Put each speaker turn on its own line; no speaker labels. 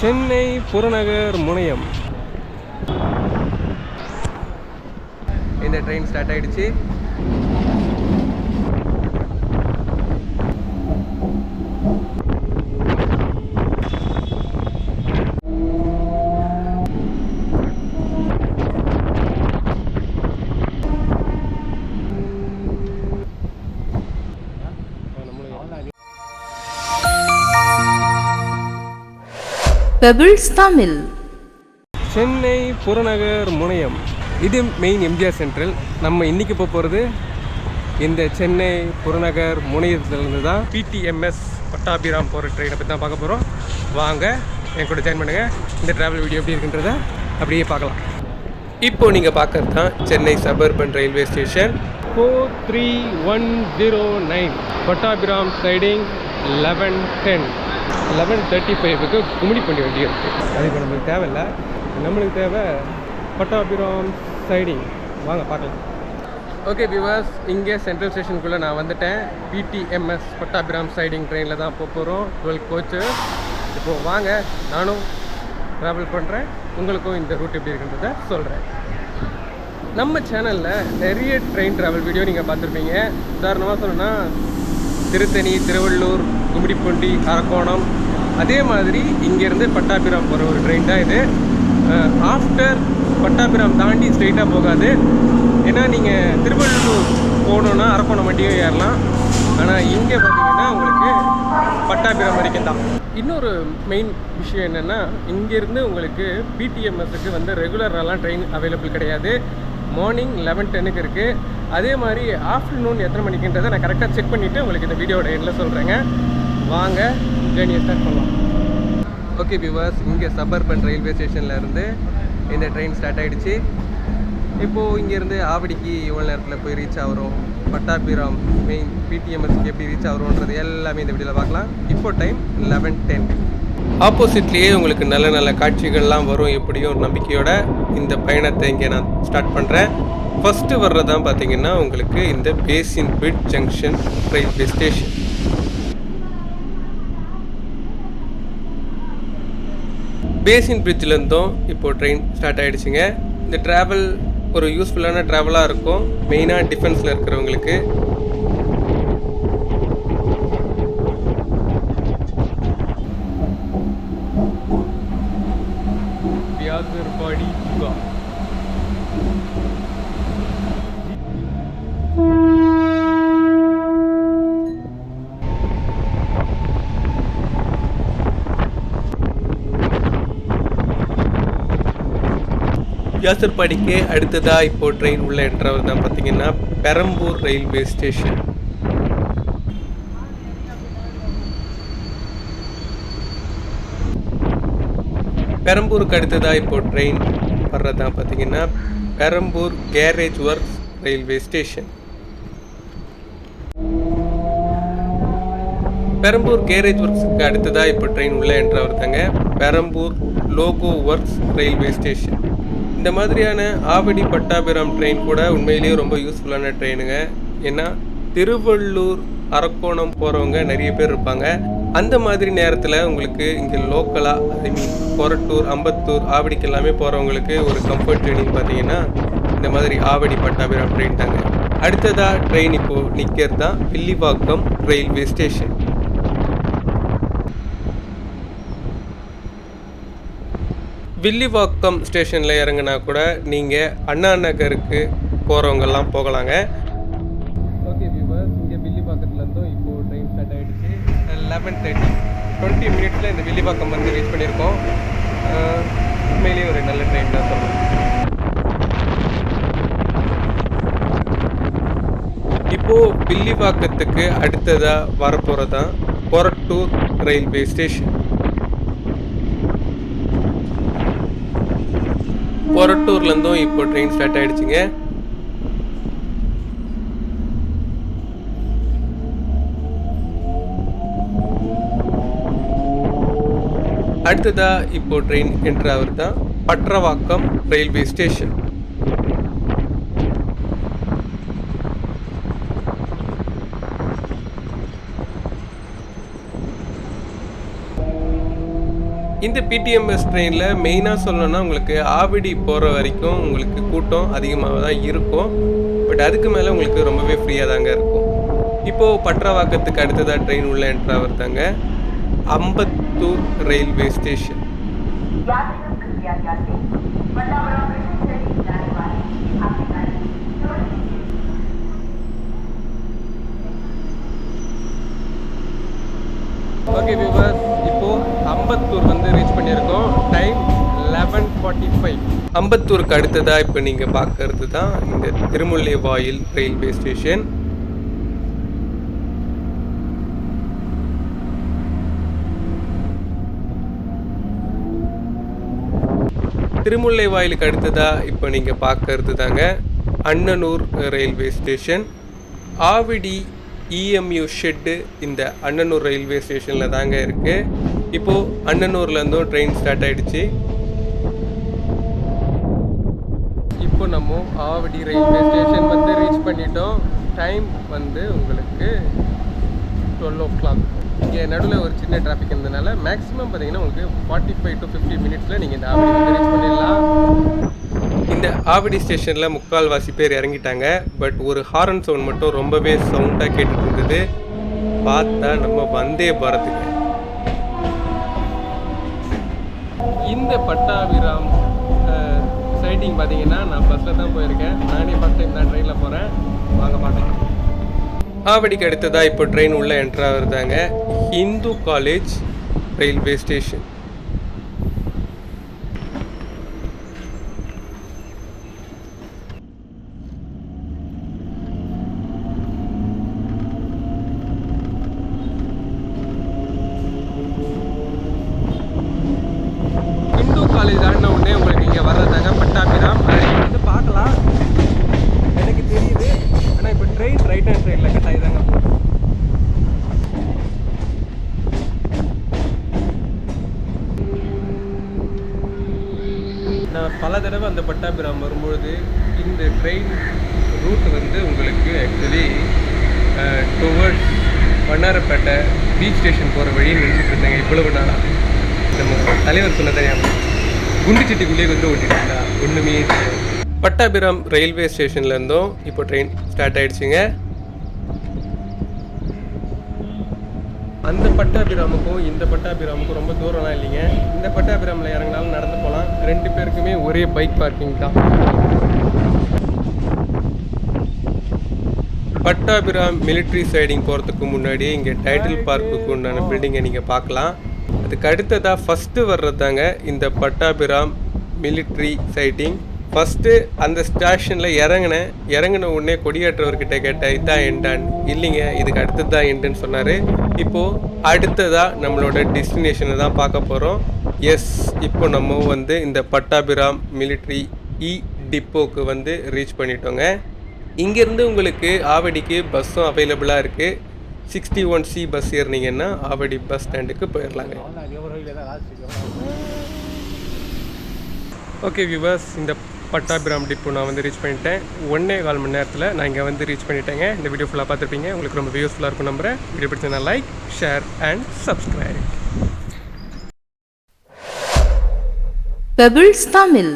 சென்னை புறநகர் முனையம். இந்த ட்ரெயின் ஸ்டார்ட் ஆயிடுச்சு.
பெபிள்ஸ் தமிழ்
சென்னை புறநகர் முனையம். இது மெயின் எம்ஜிஆர் சென்ட்ரல் நம்ம இன்னைக்கு போக போகிறது இந்த சென்னை புறநகர் முனையத்துலேருந்து தான். பிடிஎம்எஸ் பட்டாபிராம் போகிற ட்ரெயினை பற்றி தான் பார்க்க போகிறோம் வாங்க என் கூட ஜாயின் பண்ணுங்கள் இந்த ட்ராவல் வீடியோ எப்படி இருக்குன்றத அப்படியே பார்க்கலாம். இப்போ நீங்கள் பார்க்கறது தான் Chennai suburban railway station four three one zero nine Pattabiram siding eleven ten eleven thirty ஃபைவுக்கு கும்மிடி பண்ணி வண்டி இருக்குது அது இப்போ நம்மளுக்கு தேவையில்லை. நம்மளுக்கு தேவை பட்டாபிராம் சைடிங் வாங்க பார்க்கலாம். ஓகே விவாஸ் இங்கே சென்ட்ரல் ஸ்டேஷனுக்குள்ளே நான் வந்துட்டேன். பிடிஎம்எஸ் பட்டாபிராம் சைடிங் ட்ரெயினில் தான் போக போகிறோம் டுவெல் கோச்சு இப்போது வாங்க நானும் ட்ராவல் பண்ணுறேன் உங்களுக்கும் இந்த ரூட் எப்படி இருக்குன்றத சொல்கிறேன் நம்ம சேனலில் நிறைய ட்ரெயின் ட்ராவல் வீடியோ நீங்கள் பார்த்துருப்பீங்க. உதாரணமாக சொல்லணும்னா திருத்தணி திருவள்ளூர் கும்மிடிப்பூண்டி அரக்கோணம். அதே மாதிரி இங்கேருந்து பட்டாபிராம் போகிற ஒரு ட்ரெயின் தான் இது. ஆஃப்டர் பட்டாபிராம் தாண்டி ஸ்ட்ரெயிட்டாக போகாது. ஏன்னா நீங்கள் திருவள்ளூர் போகணுன்னா அரக்கோணம் வண்டியும் ஏறலாம். ஆனால் இங்கே பார்த்தீங்கன்னா உங்களுக்கு பட்டாபிராம் வரைக்கும் தான். இன்னொரு மெயின் விஷயம் என்னென்னா இங்கேருந்து உங்களுக்கு பிடிஎம்எஸ்க்கு வந்து ரெகுலரெலாம் ட்ரெயின் அவைலபிள் கிடையாது. மார்னிங் லெவன் டென்னுக்கு இருக்குது அதே மாதிரி ஆஃப்டர்நூன் எத்தனை மணிக்குன்றதை நான் கரெக்டாக செக் பண்ணிவிட்டு உங்களுக்கு இந்த வீடியோட எண்டில் சொல்கிறேங்க வாங்க ஜேர்னியை ஸ்டார்ட் பண்ணலாம். ஓகே வியூவர்ஸ் இங்கே சபர்பன் ரயில்வே ஸ்டேஷனில் இருந்து இந்த ட்ரெயின் ஸ்டார்ட் ஆகிடுச்சு இப்போது இங்கேருந்து ஆவடிக்கு எவ்வளோ நேரத்தில் போய் ரீச் ஆகிறோம். பட்டாபிராம் மெயின் பிடிஎம்எஸ்க்கு எப்படி ரீச் ஆகிறோன்றது எல்லாமே இந்த வீடியோவில் பார்க்கலாம். இப்போ டைம் லெவன் டென் ஆப்போசிட்லேயே உங்களுக்கு நல்ல நல்ல காட்சிகள்லாம் வரும் எப்படியும் ஒரு நம்பிக்கையோட இந்த பயணத்தை இங்கே நான் ஸ்டார்ட் பண்ணுறேன் ஃபஸ்ட்டு வர்றதான் பார்த்தீங்கன்னா உங்களுக்கு இந்த Basin Bridge Junction railway station Basin பிரிட்ஜிலேருந்தும் இப்போது ட்ரெயின் ஸ்டார்ட் ஆகிடுச்சுங்க இந்த ட்ராவல் ஒரு யூஸ்ஃபுல்லான ட்ராவலாக இருக்கும். மெயினாக டிஃபென்ஸில் இருக்கிறவங்களுக்கு வியாசர்பாடி ஜுகா வியாசர்பாடிக்கு அடுத்ததாக இப்போ ட்ரெயின் உள்ள என்றவர் தான் பார்த்தீங்கன்னா பெரம்பூர் ரயில்வே ஸ்டேஷன் பெரம்பூருக்கு அடுத்ததாக இப்போ ட்ரெயின் வர்றதான் பார்த்தீங்கன்னா Perambur carriage works railway station Perambur carriage ஒர்க்ஸுக்கு அடுத்ததாக இப்போ ட்ரெயின் உள்ள என்ற ஒருத்தங்க Perambur loco works railway station இந்த மாதிரியான ஆவடி பட்டாபிராம் ட்ரெயின் கூட உண்மையிலேயே ரொம்ப யூஸ்ஃபுல்லான ட்ரெயினுங்க ஏன்னா திருவள்ளூர் அரக்கோணம் போகிறவங்க நிறைய பேர் இருப்பாங்க. அந்த மாதிரி நேரத்தில் உங்களுக்கு இங்கே லோக்கலாக ஐ மீன் கொரட்டூர் அம்பத்தூர் ஆவடிக்கு எல்லாமே போகிறவங்களுக்கு ஒரு கம்ஃபர்ட் ட்ரெயினிங் பார்த்தீங்கன்னா இந்த மாதிரி ஆவடி பட்டாபிராம் ட்ரெயின் தாங்க. அடுத்ததாக ட்ரெயின் இப்போது நிற்கிறது தான் வில்லிவாக்கம் ரயில்வே ஸ்டேஷன் வில்லிவாக்கம் ஸ்டேஷனில் இறங்குனா கூட நீங்கள் அண்ணா நகருக்கு போகிறவங்கெல்லாம் போகலாங்க ஓகே வியூவர்ஸ் இங்கே வில்லிவாக்கத்துலேருந்தும் இப்போது ட்ரெயின் ஸ்டார்ட் ஆகிடுச்சு லெவன் தேர்ட்டி டுவெண்ட்டி மினிட்ஸில் இந்த வில்லிவாக்கம் வந்து ரீச் பண்ணியிருக்கோம். உண்மையிலேயே ஒரு நல்ல ட்ரெயின் தான் சொல்லணும். இப்போது வில்லிவாக்கத்துக்கு அடுத்ததாக வரப்போகிறது தான் கொரட்டூர் ரயில்வே ஸ்டேஷன் கொரட்டூர்லேருந்தும் இப்போ ட்ரெயின் ஸ்டார்ட் ஆயிடுச்சுங்க. அடுத்ததாக இப்போ ட்ரெயின் என்ட்ரு தான் பற்றவாக்கம் ரயில்வே ஸ்டேஷன் இந்த பிடிஎம்எஸ் ட்ரெயினில் மெயினாக சொல்லணும்னா உங்களுக்கு ஆவடி போகிற வரைக்கும் உங்களுக்கு கூட்டம் அதிகமாக தான் இருக்கும். பட் அதுக்கு மேலே உங்களுக்கு ரொம்பவே ஃப்ரீயாக தாங்க இருக்கும். இப்போது பற்றவாக்கத்துக்கு அடுத்ததாக ட்ரெயின் உள்ள என்ட்ராக வருதாங்க ஐம்பத் Coimbatore railway station okay viewers இப்போது அம்பத்தூர் வந்து ரீச் பண்ணியிருக்கோம். டைம் லெவன் ஃபார்ட்டி ஃபைவ் அம்பத்தூருக்கு அடுத்ததாக இப்போ நீங்கள் பார்க்கறது தான் இந்த திருமுல்லை வாயில் ரயில்வே ஸ்டேஷன் திருமுல்லை வாயிலுக்கு அடுத்ததாக இப்போ நீங்கள் பார்க்கறது தாங்க Annanur railway station. Avadi EMU shed இந்த அண்ணனூர் ரயில்வே ஸ்டேஷனில் தாங்க இருக்குது இப்போது அண்ணனூர்லேருந்தும் ட்ரெயின் ஸ்டார்ட் ஆகிடுச்சு இப்போ நம்ம ஆவடி ரயில்வே ஸ்டேஷன் வந்து ரீச் பண்ணிட்டோம். டைம் வந்து உங்களுக்கு டுவெல் ஓ கிளாக். இங்கே நடுவில் ஒரு சின்ன டிராஃபிக் இருந்ததுனால மேக்ஸிமம் பார்த்தீங்கன்னா உங்களுக்கு ஃபார்ட்டி ஃபைவ் டு ஃபிஃப்டி மினிட்ஸில் நீங்கள் இந்த ஆவடி வந்து ரீச் பண்ணிடலாம். இந்த ஆவடி ஸ்டேஷனில் முக்கால்வாசி பேர் இறங்கிட்டாங்க. பட் ஒரு ஹாரன் சவுண்ட் மட்டும் ரொம்பவே சவுண்டாக கேட்டுட்டு இருந்தது பார்த்தா நம்ம வந்தே பாரத்துக்கு. இந்த பட்டாபிராம் சைட்டிங் பார்த்தீங்கன்னா நான் பஸ்ஸில் தான் போயிருக்கேன். நானே ஃபஸ்ட் டைம் தான் ட்ரெயினில் போகிறேன் வாங்க மாட்டேன் ஆவடிக்கு அடுத்ததாக இப்போ ட்ரெயின் உள்ளே என்ட்ராக வருதாங்க Hindu college railway station Hindu college ஆடின உடனே உங்களுக்கு இங்கே வர்றதாங்க பட்டாபிராம். ரைட் ஹேண்ட் சைடில் கட் தாங்க நான் பல தடவை அந்த பட்டாபிராம் வரும்பொழுது இந்த ட்ரெயின் ரூட் வந்து உங்களுக்கு actually towards Vannarapettai beach station போகிற வழின்னு நினச்சிட்டு இருந்தேங்க இவ்வளவு நாளாக நம்ம தலைவர் சொன்னதை ஞாபகம். குண்டுச்சட்டிக்குள்ளேயே வந்து ஓட்டிட்டு ஒன்றுமே தெரியாது. பட்டாபிராம் ரயில்வே ஸ்டேஷன்லேருந்தும் இப்போ ட்ரெயின் ஸ்டார்ட் ஆயிடுச்சுங்க. அந்த பட்டாபிராமுக்கும் இந்த பட்டாபிராமுக்கும் ரொம்ப தூரம்லாம் இல்லைங்க. இந்த பட்டாபிராமில் இறங்கினாலும் நடந்து போகலாம். ரெண்டு பேருக்குமே ஒரே பைக் பார்க்கிங் தான். பட்டாபிராம் மிலிட்ரி சைடிங் போகிறதுக்கு முன்னாடி இங்கே டைட்டில் பார்க்குக்கு உண்டான பில்டிங்கை நீங்கள் பார்க்கலாம். அதுக்கு அடுத்ததாக ஃபஸ்ட்டு வர்றதாங்க இந்த பட்டாபிராம் மிலிட்ரி சைட்டிங் ஃபஸ்ட்டு அந்த ஸ்டேஷனில் இறங்கினேன் இறங்கின உடனே கொடியேற்றவர்கிட்ட கேட்டேன் இதான் எண்டான்? இல்லைங்க இதுக்கு அடுத்தது தான் எண்டுன்னு சொன்னார். இப்போது அடுத்ததாக நம்மளோட டெஸ்டினேஷனை தான் பார்க்க போகிறோம் எஸ் இப்போ நம்ம வந்து இந்த பட்டாபிராம் மிலிட்ரி இ டிப்போக்கு வந்து ரீச் பண்ணிட்டோங்க. இங்கேருந்து உங்களுக்கு ஆவடிக்கு பஸ்ஸும் அவைலபிளாக இருக்குது சிக்ஸ்டி ஒன் சி பஸ் ஏறினீங்கன்னா ஆவடி பஸ் ஸ்டாண்டுக்கு போயிடலாங்க ஓகே வியூவர்ஸ் இந்த பட்டாபிராம் டிப்போ நான் வந்து ரீச் பண்ணிட்டேன். ஒன்றே கால் மணி நேரத்தில் நான் இங்கே வந்து ரீச் பண்ணிட்டேங்க. இந்த வீடியோ ஃபுல்லாக பார்த்துருப்பீங்க. உங்களுக்கு ரொம்ப யூஸ்ஃபுல்லாக இருக்கும் நம்புறேன். வீடியோ பிடிச்சதுனா like share and subscribe
Pebbles Tamil